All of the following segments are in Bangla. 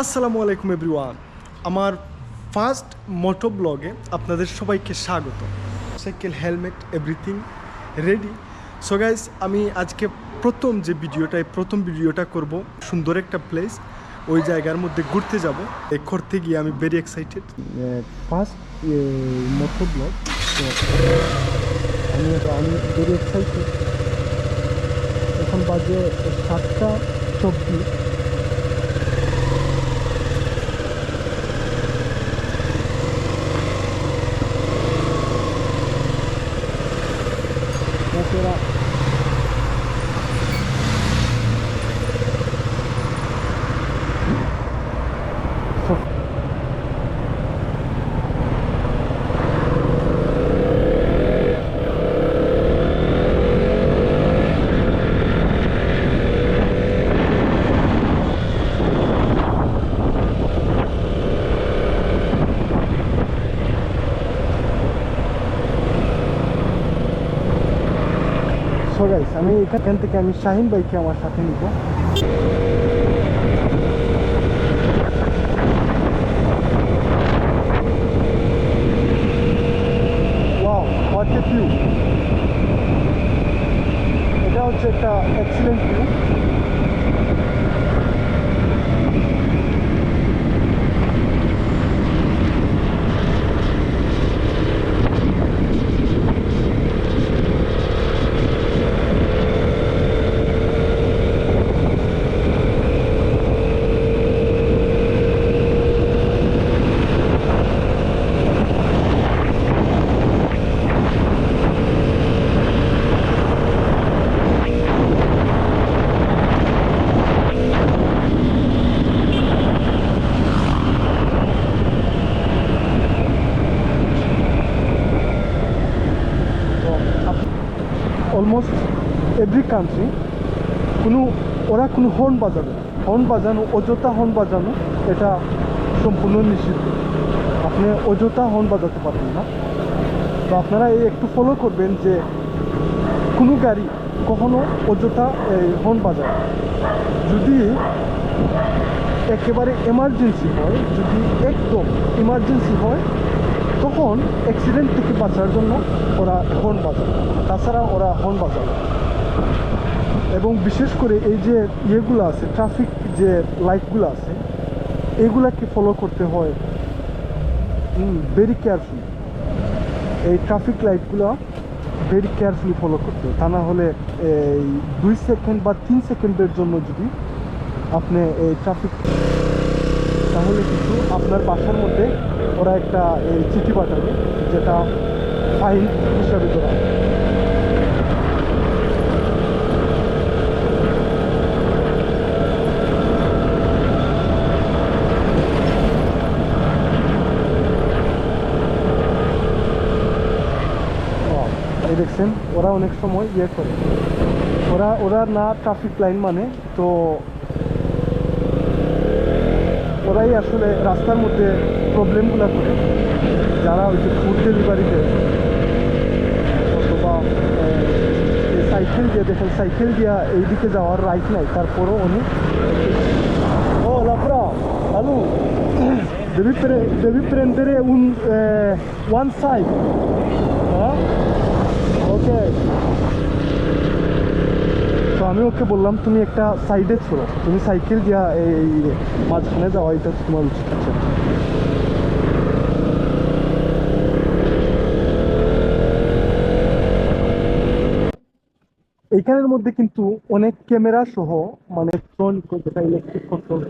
আসসালামু আলাইকুম এভরিওয়ান। আমার ফার্স্ট মোটো ব্লগে আপনাদের সবাইকে স্বাগত। Cycle, helmet, everything ready. So guys আমি আজকে প্রথম যে ভিডিওটা প্রথম ভিডিওটা করব, সুন্দর একটা প্লেস ওই জায়গার মধ্যে ঘুরতে যাব। করতে গিয়ে আমি very excited first moto vlog. আমি আমি ভেরি এক্সাইটেড এখন বাজে সাতটা চব্বিশ Opera. সো গাইস আমি এখান থেকে আমি শাহিন বাইকে আমার সাথে নিব। এটা হচ্ছে একটা এক্সিলেন্ট ভিউ কান্ট্রি কোনো, ওরা কোনো হর্ন বাজাবে হর্ন বাজানো, অযথা হর্ন বাজানো, এটা সম্পূর্ণ নিষিদ্ধ। আপনি অযথা হর্ন বাজাতে পারবেন না। তো আপনারা এই একটু ফলো করবেন যে কোনো গাড়ি কখনো অযথা এই হর্ন বাজায়। যদি একেবারে এমার্জেন্সি হয়, যদি একদম ইমার্জেন্সি হয়, তখন অ্যাক্সিডেন্ট থেকে বাঁচার জন্য ওরা হর্ন বাজায়। তাছাড়া ওরা হর্ন বাজায়। এবং বিশেষ করে এই যে ইয়েগুলো আছে ট্রাফিক যে লাইটগুলো আছে, এগুলাকে ফলো করতে হয়। ভেরি কেয়ারফুল এই ট্রাফিক লাইটগুলো ভেরি কেয়ারফুলি ফলো করতে হয়। তা না হলে এই দুই সেকেন্ড বা তিন সেকেন্ডের জন্য যদি আপনি এই ট্রাফিক তাহলে কিন্তু আপনার বাসার মধ্যে ওরা একটা চিঠি পাঠাবে, যেটা ফাইন হিসাবে ধরা হবে। Wow, এই দেখছেন ওরা অনেক সময় ইয়ে করে। ওরা ওরা না ট্রাফিক লাইন মানে তো ওরাই আসলে রাস্তার মধ্যে প্রবলেমগুলো করে। যারা ওই যে ফুড ডেলিভারি দেয় অথবা সাইকেল দিয়ে দেখেন সাইকেল দিয়া এইদিকে যাওয়ার রাইট নাই তারপরও উনি ও লাফরা hello devi prendere un eh, one side হ্যাঁ? তো আমি ওকে বললাম, তুমি একটা সাইডে ছোড়ো। তুমি সাইকেল দিয়া এই মাঝখানে যাওয়া এটা তোমার উচিত এইখানের মধ্যে কিন্তু অনেক ক্যামেরা সহ মানে ইলেকট্রনিক যেটা ইলেকট্রিক কন্ট্রোল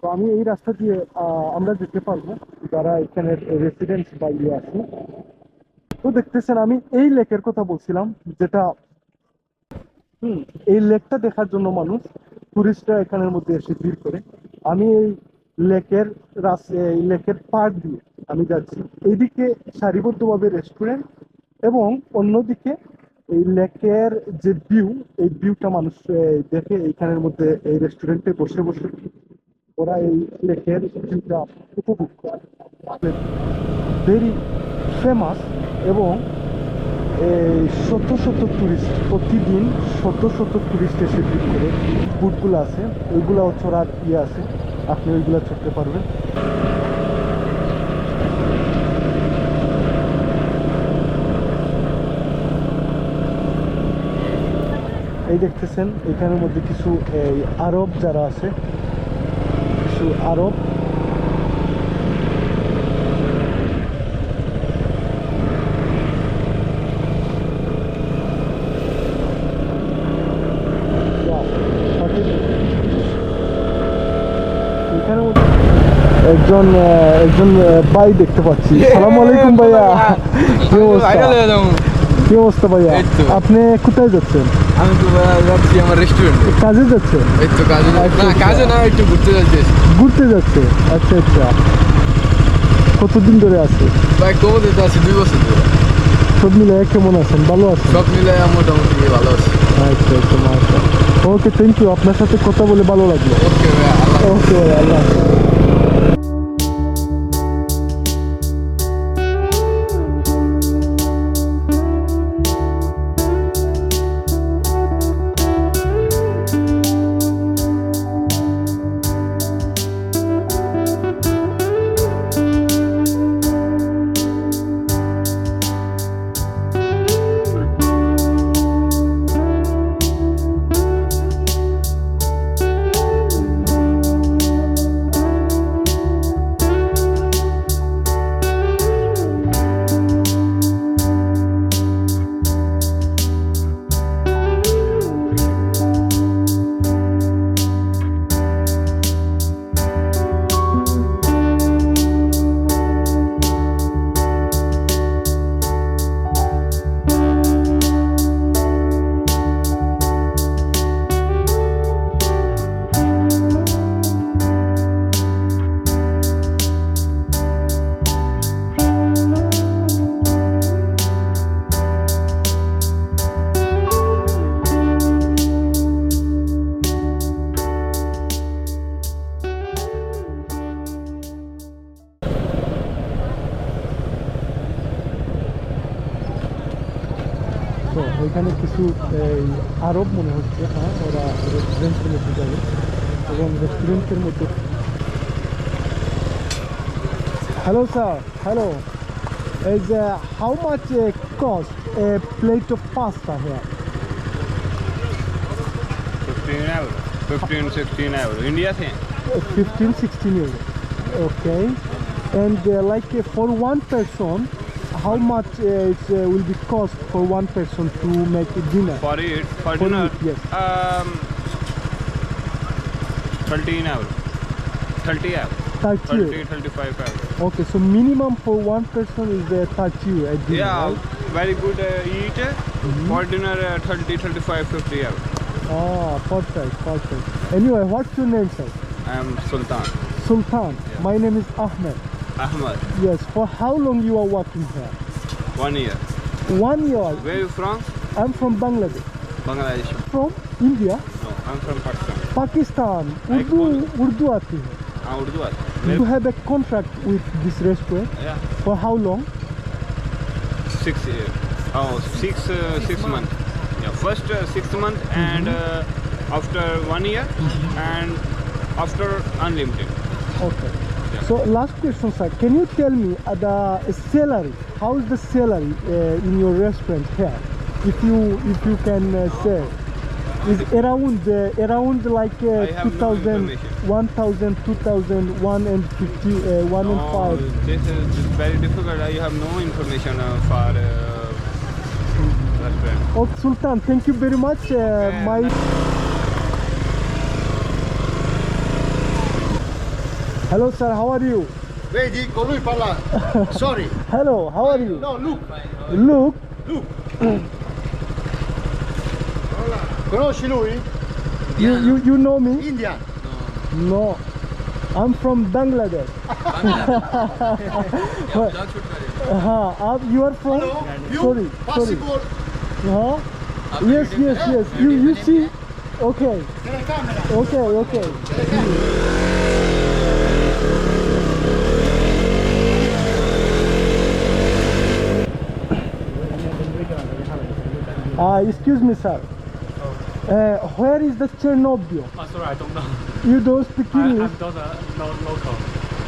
তো আমি এই রাস্তা দিয়ে আমরা যেতে পারব, যারা এখানের রেসিডেন্ট বা ইয়ে আছে। তো দেখতেছেন আমি এই লেকের কথা বলছিলাম যেটা হুম। এই লেকটা দেখার জন্য মানুষ টুরিস্টরা এখানের মধ্যে এসে ভিড় করে। আমি এই লেকের এই লেকের পাড় দিয়ে আমি যাচ্ছি। এইদিকে সারিবদ্ধভাবে রেস্টুরেন্ট এবং অন্যদিকে এই লেকের যে ভিউ এই ভিউটা মানুষ দেখে এইখানের মধ্যে এই রেস্টুরেন্টে বসে বসে ওরা এই লেকের ভিউটা উপভোগ করে। ভেরি ফেমাস এবং এই শত টুরিস্ট প্রতিদিন শত শত টুরিস্ট এসে ভিড় করে। বুটগুলো আছে, ওইগুলো চড়ার ইয়ে আছে আপনি ওইগুলো চড়তে পারবেন। এই দেখতেছেন, এখানের মধ্যে কিছু আরব যারা আছে, কিছু আরব Wow, সঠিক। এখানের মধ্যে একজন একজন ভাই দেখতে পাচ্ছি। সালাম আলাইকুম ভাইয়া। কি অবস্থা? কি অবস্থা ভাইয়া? আপনি কোথায় যাচ্ছেন? আমি তো যাচ্ছি আমার রেস্টুরেন্টে কাজে যাচ্ছেন? এই তো কাজে না আচ্ছা। কাজে না একটু ঘুরতে যাচ্ছি। ঘুরতে যাচ্ছে? আচ্ছা আচ্ছা। কতদিন ধরে আছে? ভাই কবে দিতে আছি? দুই বছর ধরে। সব মিলে কেমন আছেন? ভালো আছেন? সব মিলে মোটামুটি ভালো আছি। আচ্ছা আচ্ছা ওকে থ্যাংক ইউ আপনার সাথে কথা বলে ভালো লাগল। ওকে ভাইয়া আল্লাহ ওকে ভাই আল্লাহ আরব মনে হচ্ছে হ্যাঁ ওরা রেস্টুরেন্টের মধ্যে যাবে এবং রেস্টুরেন্টের মধ্যে hello sir hello is uh, how much uh, cost a plate of pasta here? 15 euro, 15, 16 euro. India thing. Uh, 15, 16 euro. Okay. And uh, like for one person, how much uh, it uh, will be cost for one person to make a dinner for it for, For dinner it, yes. um 13 euro 30 euro 30 30 35 euro Okay, so minimum for one person is uh, 30 euro at dinner, yeah right? very good uh, eat for dinner uh, 30 35 50 euro Ah, perfect, perfect. Anyway, what's your name, sir? i am sultan Sultan. My name is Ahmed. ahmad Yes. For how long you are working here? one year One year. where you from I'm from Bangladesh. bangladesh From India, no i'm from pakistan Pakistan. Urdu, Urdu आती है. हाँ उर्दू आती You have a contract with this restaurant. yeah For how long? six years oh six uh, six months yeah first uh, six months and uh, after one year and after unlimited Okay. So last question, sir. Can you tell me uh, the salary? How is the salary uh, in your restaurant here? If you if you can uh, say, is around uh, around like uh, I have no 1000, 2000, 1 and 50, uh, 1 and 5. this is very difficult i have no information uh, for uh, restaurant Oh, Sultan, thank you very much. Uh, Yeah, my Hello, sir. How are you? Vedi, con lui. Sorry. Hello, how are you? No, Luke. Luke? Luke. Conosci lui? You, you, you know me? India. No. I'm from Bangladesh. हाँ आप you are Sorry. Sorry sorry Yes, yes, yes. You you you Okay. Okay, okay okay Uh, excuse me, sir. Uh, where is the Chernobyl? Oh, sorry, I don't know. You don't speak I, English. I'm not a no, local.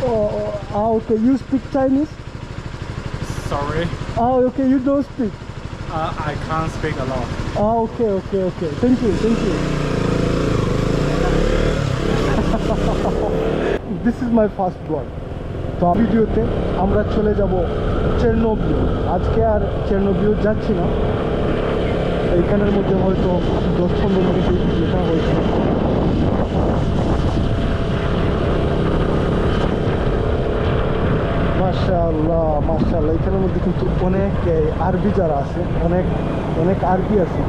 Oh, oh, ah, okay. You speak Chinese? Sorry, Ah, okay. You don't speak. uh, I can't speak a lot. Ah, okay, okay, okay. Thank you, thank you. This is my first vlog. তো ভিডিওতে আমরা চলে যাব চেরনোবিও আজকে আর চেরনোবিও যাচ্ছি না এইখানের মধ্যে হয়তো দশ পনেরো মিনিট লেখা হয়েছে। মার্শাল্লা মাশাআল্লাহ, এখানের মধ্যে কিন্তু অনেক আরবি যারা আছে, অনেক অনেক আরবি আছে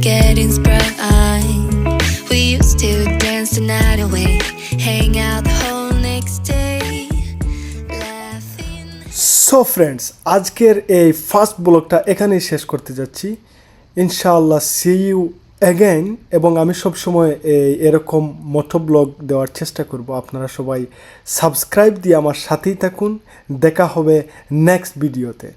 getting sprung. We used to dance the night away, hang out the whole next day. So friends আজকের এই ফার্স্ট ব্লগটা এখানেই শেষ করতে যাচ্ছি। ইনশাআল্লাহ সি ইউ অ্যাগেন এবং আমি সবসময় এই এরকম মোটো ব্লগ দেওয়ার চেষ্টা করব। আপনারা সবাই সাবস্ক্রাইব দিয়ে আমার সাথেই থাকুন। দেখা হবে নেক্সট ভিডিওতে